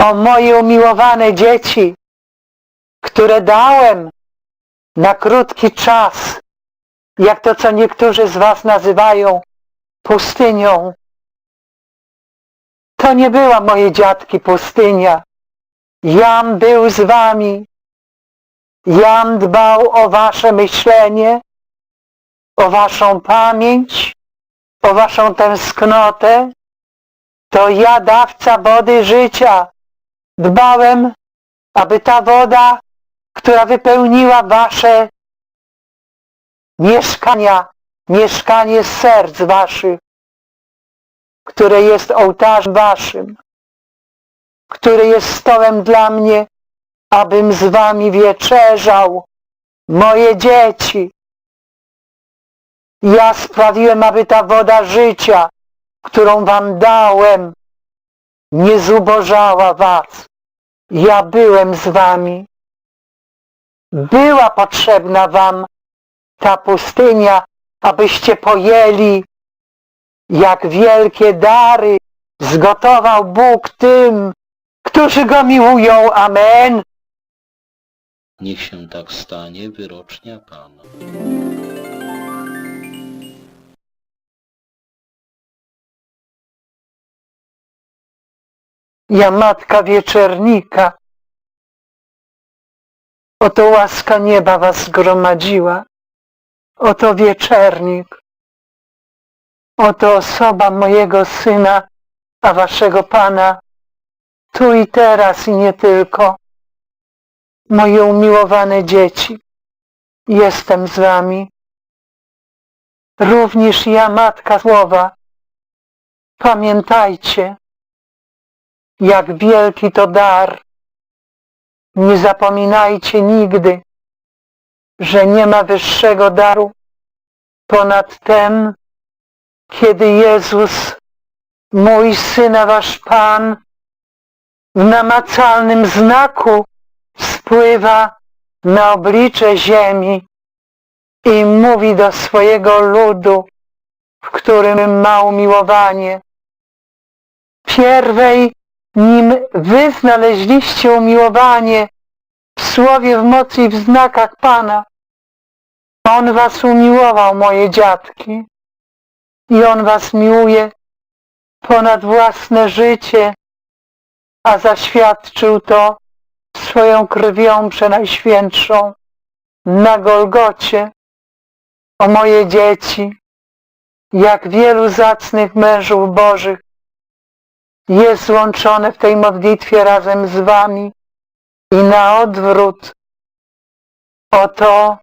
O moje umiłowane dzieci, które dałem na krótki czas, jak to co niektórzy z was nazywają pustynią. To nie była moje dziadki pustynia. Jam był z wami. Jam dbał o wasze myślenie, o waszą pamięć, o waszą tęsknotę. To ja, dawca wody życia, dbałem, aby ta woda, która wypełniła wasze mieszkania, mieszkanie serc waszych, które jest ołtarzem waszym, który jest stołem dla mnie, abym z wami wieczerzał, moje dzieci. Ja sprawiłem, aby ta woda życia, którą wam dałem, nie zubożała was. Ja byłem z wami. Była potrzebna wam ta pustynia, abyście pojęli, jak wielkie dary zgotował Bóg tym, którzy Go miłują. Amen. Niech się tak stanie, wyrocznia Pana. Ja matka wieczernika. Oto łaska nieba was zgromadziła. Oto wieczernik. Oto osoba mojego syna, a waszego pana. Tu i teraz i nie tylko. Moje umiłowane dzieci. Jestem z wami. Również ja, Matka Słowa. Pamiętajcie, jak wielki to dar. Nie zapominajcie nigdy, że nie ma wyższego daru ponad ten, kiedy Jezus, mój Syn, a Wasz Pan, w namacalnym znaku spływa na oblicze ziemi i mówi do swojego ludu, w którym ma umiłowanie. Pierwej nim wy znaleźliście umiłowanie w słowie, w mocy i w znakach Pana. On was umiłował, moje dziadki, i On was miłuje ponad własne życie, a zaświadczył to swoją krwią przenajświętszą na Golgocie. O moje dzieci, jak wielu zacnych mężów Bożych jest złączone w tej modlitwie razem z wami i na odwrót. Oto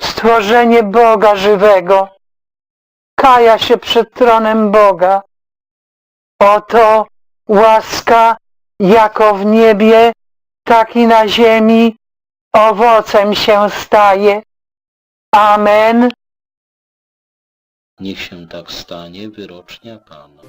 stworzenie Boga żywego kaja się przed tronem Boga. Oto łaska jako w niebie, tak i na ziemi owocem się staje. Amen. Niech się tak stanie, wyrocznia Pana.